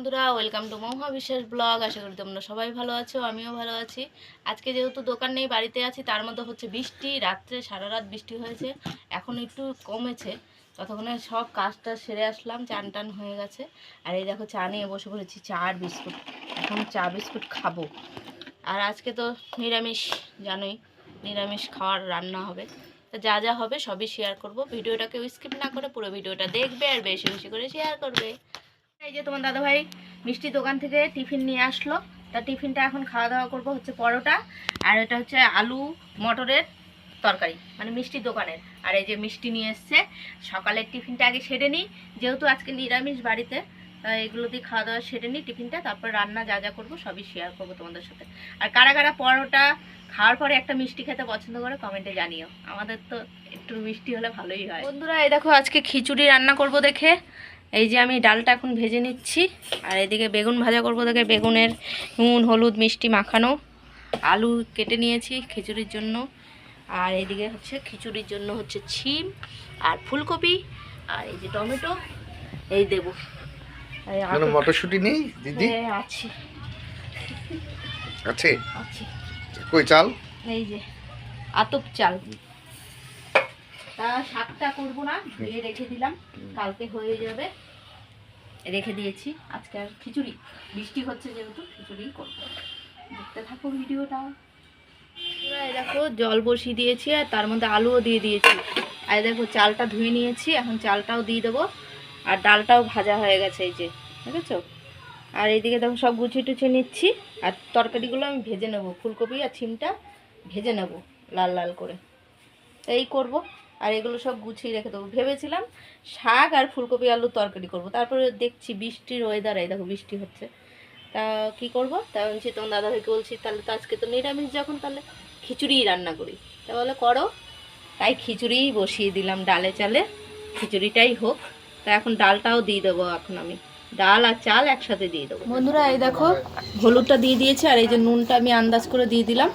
বন্ধুরা welcome to মহা বিশ্বাস ব্লগ আশা করি তোমরা সবাই ভালো আছো, আমিও ভালো আছি। আজকে যেহেতু দোকান নেই বাড়িতে আছি, তার মধ্যে হচ্ছে বৃষ্টি, রাত্রে সারা রাত বৃষ্টি হয়েছে, এখন একটু কমেছে। ততক্ষণে সব কাজটা সেরে আসলাম, চান টান হয়ে গেছে। আর এই দেখো, চা নিয়ে বসে পড়েছি, চা আর বিস্কুট। এখন চা বিস্কুট খাব। আর আজকে তো নিরামিষ, জানোই, নিরামিষ খাওয়ার রান্না হবে। তো যা যা হবে সবই শেয়ার করব। ভিডিওটাকে স্কিপ না করে পুরো ভিডিওটা দেখবে আর বেশি বেশি করে শেয়ার করবে। এই যে তোমার দাদাভাই মিষ্টি দোকান থেকে টিফিন নিয়ে আসলো। তা টিফিনটা এখন খাওয়া দাওয়া করব হচ্ছে পরোটা, আর এটা হচ্ছে আলু মটরের তরকারি মানে মিষ্টির দোকানের। আর এই যে মিষ্টি নিয়ে এসছে, সকালের টিফিনটা আগে সেরে নিই, যেহেতু আজকে নিরামিষ বাড়িতে, তাই এগুলো দিয়ে খাওয়া দাওয়া সেরে নিই টিফিনটা, তারপর রান্না যা যা করব সবই শেয়ার করব তোমাদের সাথে। আর কারা কারা পরোটা খাওয়ার পরে একটা মিষ্টি খেতে পছন্দ করে কমেন্টে জানিও। আমাদের তো একটু মিষ্টি হলে ভালোই হয়। বন্ধুরা, এই দেখো আজকে খিচুড়ি রান্না করব দেখে। এই যে আমি ডালটা এখন ভেজে নিচ্ছি। আর এদিকে বেগুন ভাজা করব। দেখে বেগুনের নুন হলুদ মিষ্টি মাখানো। আলু কেটে নিয়েছি খিচুড়ির জন্য। আর এদিকে হচ্ছে খিচুড়ির জন্য হচ্ছে ছিম আর ফুলকপি আর এই যে টমেটো। এই দেব। মটরশুটি নেই দিদি? হ্যাঁ, আছে। আছে? আছে। কই চাল? এই যে আতপ চাল। তা শাকটা করব না ধুয়ে রেখে দিলাম। কালকে হয়ে যাবে। রেখে দিয়েছি। আজকে আর খিচুড়ি। বৃষ্টি হচ্ছে যেহেতু খিচুড়ি করব। দেখতে থাকো ভিডিওটা। দেখো জল বসিয়ে দিয়েছি আর তার মধ্যে আলুও দিয়ে দিয়েছি। আর এই দেখো চালটা ধুয়ে নিয়েছি। এখন চালটাও দিয়ে দেবো। আর ডালটাও ভাজা হয়ে গেছে এই যে দেখেছ? আর এইদিকে দেখো সব গুছিয়ে টুছিয়ে নিচ্ছি। আর তরকারিগুলো আমি ভেজে নেব। ফুলকপি আর ছিমটা ভেজে নেব লাল লাল করে। এই করব। আর এগুলো সব গুছিয়ে রেখে দেবো। ভেবেছিলাম শাক আর ফুলকপি আলুর তরকারি করব। তারপরে দেখছি বৃষ্টির ওয়েদার এই দেখো বৃষ্টি হচ্ছে। তা কি করব? তা বলছি তোমার দাদাভাইকে বলছি, তাহলে তো আজকে তো নিরামিষ, যখন তাহলে খিচুড়িই রান্না করি। তা বলে, করো। তাই খিচুড়িই বসিয়ে দিলাম ডালে চালে। খিচুড়িটাই হোক। তা এখন ডালটাও দিয়ে দেবো এখন আমি। ডাল আর চাল একসাথে দিয়ে দেবো। বন্ধুরা, এই দেখো, হলুদটা দিয়ে দিয়েছি আর এই যে নুনটা আমি আন্দাজ করে দিয়ে দিলাম।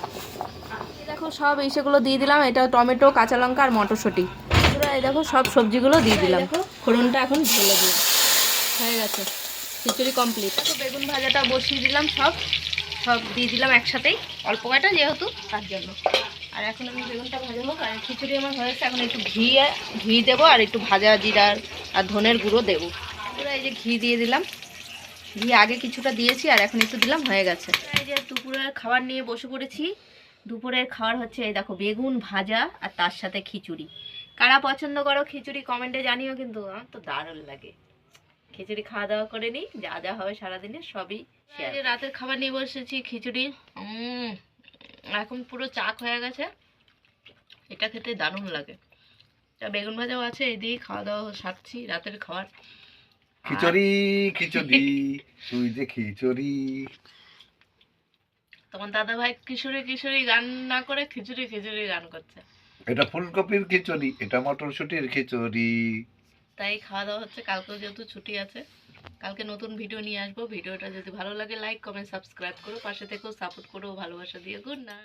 দেখো সব এই সেগুলো দিয়ে দিলাম। এটা টমেটো কাঁচা লঙ্কা আর মটরশুঁটি। বন্ধুরা এই দেখো সব সবজিগুলো দিয়ে দিলাম। ফোড়নটা এখন ঢেলে দিলাম। হয়ে গেছে। খিচুড়ি কমপ্লিট। বেগুন ভাজাটা বসিয়ে দিলাম সব। সব দিয়ে দিলাম একসাথেই। অল্প কয়টা যেহেতু তার জন্য। আর এখন আমি বেগুনটা ভাজা হোক আর খিচুড়ি আমার হয়েছে। এখন একটু ঘি ঘি দেবো আর একটু ভাজা জিরার আর ধনের গুঁড়ো দেবো। পুরো এই যে ঘি দিয়ে দিলাম। ঘি আগে কিছুটা দিয়েছি আর এখন একটু দিলাম হয়ে গেছে। এই যে দুপুরের খাবার নিয়ে বসে পড়েছি। দুপুরের খাবার হচ্ছে এই দেখো বেগুন ভাজা আর তার সাথে খিচুড়ি। কারা পছন্দ করো খিচুড়ি কমেন্টে জানিও কিন্তু আমার তো দারুণ লাগে। খিচুড়ি খাওয়া দাওয়া করে নিই যা যা হবে সারাদিনে সবই রাতের খাবার নিয়ে বসেছি খিচুড়ি এখন পুরো চাক হয়ে গেছে এটা খেতে দারুণ লাগে। তা বেগুন ভাজাও আছে এই দিয়েই খাওয়া দাওয়া সারছি রাতের খাবার। খিচুড়ি খিচুড়ি তুই যে খিচুড়ি। তোমার দাদা ভাই কিশোরী কিশোরী গান না করে খিচুড়ি খিচুড়ি গান করছে। এটা ফুলকপির খিচুড়ি এটা মটরশুঁটির খিচুড়ি। তাই খাওয়া দাওয়া হচ্ছে কালকে যেহেতু ছুটি আছে কালকে নতুন ভিডিও নিয়ে আসব। ভিডিওটা যদি ভালো লাগে লাইক কমেন্ট সাবস্ক্রাইব করো পাশে থেকেও সাপোর্ট করো ভালোবাসা দিয়ে গুড না